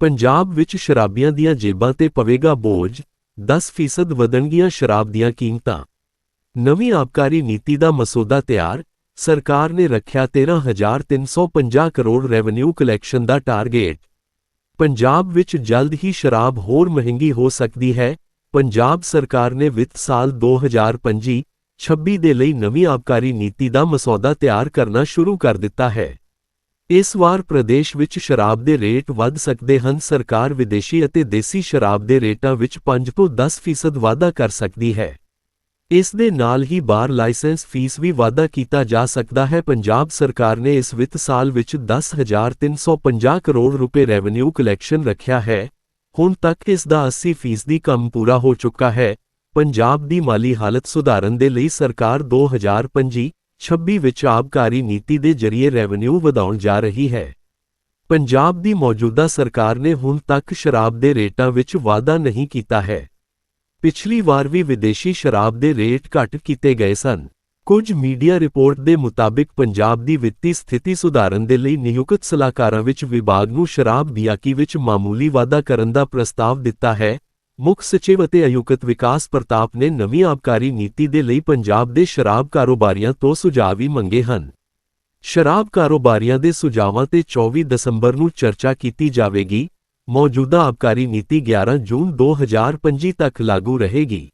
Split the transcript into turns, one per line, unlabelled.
ਪੰਜਾਬ ਵਿੱਚ ਸ਼ਰਾਬੀਆਂ ਦੀਆਂ ਜੇਬਾਂ ਤੇ ਪਵੇਗਾ ਬੋਝ 10% ਵਧਣਗੀਆਂ ਸ਼ਰਾਬ ਦੀਆਂ ਕੀਮਤਾਂ। ਨਵੀਂ ਆਬਕਾਰੀ ਨੀਤੀ ਦਾ ਮਸੌਦਾ ਤਿਆਰ, ਸਰਕਾਰ ਨੇ ਰੱਖਿਆ 13350 ਕਰੋੜ ਰੈਵਨਿਊ ਕਲੈਕਸ਼ਨ ਦਾ ਟਾਰਗੇਟ। ਪੰਜਾਬ ਵਿੱਚ ਜਲਦ ਹੀ ਸ਼ਰਾਬ ਹੋਰ ਮਹਿੰਗੀ ਹੋ ਸਕਦੀ ਹੈ, ਪੰਜਾਬ ਸਰਕਾਰ ਨੇ ਵਿੱਤ ਸਾਲ 2025-26 ਦੇ ਲਈ ਨਵੀਂ ਆਬਕਾਰੀ ਨੀਤੀ ਦਾ ਮਸੌਦਾ ਤਿਆਰ ਕਰਨਾ ਸ਼ੁਰੂ ਕਰ ਦਿੱਤਾ ਹੈ। ਇਸ ਵਾਰ ਪ੍ਰਦੇਸ਼ ਵਿੱਚ ਸ਼ਰਾਬ ਦੇ ਰੇਟ ਵੱਧ ਸਕਦੇ ਹਨ। ਸਰਕਾਰ ਵਿਦੇਸ਼ੀ ਅਤੇ ਦੇਸੀ ਸ਼ਰਾਬ ਦੇ ਰੇਟਾਂ ਵਿੱਚ 5 ਤੋਂ 10% ਵਾਧਾ ਕਰ ਸਕਦੀ ਹੈ। ਇਸ ਦੇ ਨਾਲ ਹੀ ਬਾਰ ਲਾਇਸੈਂਸ ਫੀਸ ਵੀ ਵਾਧਾ ਕੀਤਾ ਜਾ ਸਕਦਾ ਹੈ। ਪੰਜਾਬ ਸਰਕਾਰ ਨੇ ਇਸ ਵਿੱਤ ਸਾਲ ਵਿੱਚ 10350 ਕਰੋੜ ਰੁਪਏ ਰੈਵਨਿਊ ਕਲੈਕਸ਼ਨ ਰੱਖਿਆ ਹੈ। ਹੁਣ ਤੱਕ ਇਸ ਦਾ 80% ਕੰਮ ਪੂਰਾ ਹੋ ਚੁੱਕਾ ਹੈ। ਪੰਜਾਬ ਦੀ ਮਾਲੀ ਹਾਲਤ ਸੁਧਾਰਨ ਦੇ ਲਈ ਸਰਕਾਰ 2025 26 ਵਿੱਚ ਆਬਕਾਰੀ ਨੀਤੀ ਦੇ ਜ਼ਰੀਏ ਰੈਵਨਿਊ ਵਧਾਉਣ ਜਾ ਰਹੀ ਹੈ। ਪੰਜਾਬ ਦੀ ਮੌਜੂਦਾ ਸਰਕਾਰ ਨੇ ਹੁਣ ਤੱਕ ਸ਼ਰਾਬ ਦੇ ਰੇਟਾਂ ਵਿੱਚ ਵਾਧਾ ਨਹੀਂ ਕੀਤਾ ਹੈ। ਪਿਛਲੀ ਵਾਰ ਵੀ ਵਿਦੇਸ਼ੀ ਸ਼ਰਾਬ ਦੇ ਰੇਟ ਘੱਟ ਕੀਤੇ ਗਏ ਸਨ। ਕੁਝ ਮੀਡੀਆ ਰਿਪੋਰਟ ਦੇ ਮੁਤਾਬਿਕ ਪੰਜਾਬ ਦੀ ਵਿੱਤੀ ਸਥਿਤੀ ਸੁਧਾਰਨ ਦੇ ਲਈ ਨਿਯੁਕਤ ਸਲਾਹਕਾਰਾਂ ਵਿੱਚ ਵਿਭਾਗ ਨੂੰ ਸ਼ਰਾਬ ਦਿਆਕੀ ਵਿੱਚ ਮਾਮੂਲੀ ਵਾਧਾ ਕਰਨ ਦਾ ਪ੍ਰਸਤਾਵ ਦਿੱਤਾ ਹੈ। ਮੁੱਖ ਸਚਿਵ ਅਤੇ ਆਯੁਕਤ ਵਿਕਾਸ ਪ੍ਰਤਾਪ ਨੇ ਨਵੀਂ ਆਬਕਾਰੀ ਨੀਤੀ ਦੇ ਲਈ ਪੰਜਾਬ ਦੇ ਸ਼ਰਾਬ ਕਾਰੋਬਾਰੀਆਂ ਤੋਂ ਸੁਝਾਅ ਵੀ ਮੰਗੇ ਹਨ। ਸ਼ਰਾਬ ਕਾਰੋਬਾਰੀਆਂ ਦੇ ਸੁਝਾਵਾਂ ਤੇ 24 ਦਸੰਬਰ ਨੂੰ ਚਰਚਾ ਕੀਤੀ ਜਾਵੇਗੀ। ਮੌਜੂਦਾ ਆਬਕਾਰੀ ਨੀਤੀ 11 ਜੂਨ 2025 ਤੱਕ ਲਾਗੂ ਰਹੇਗੀ।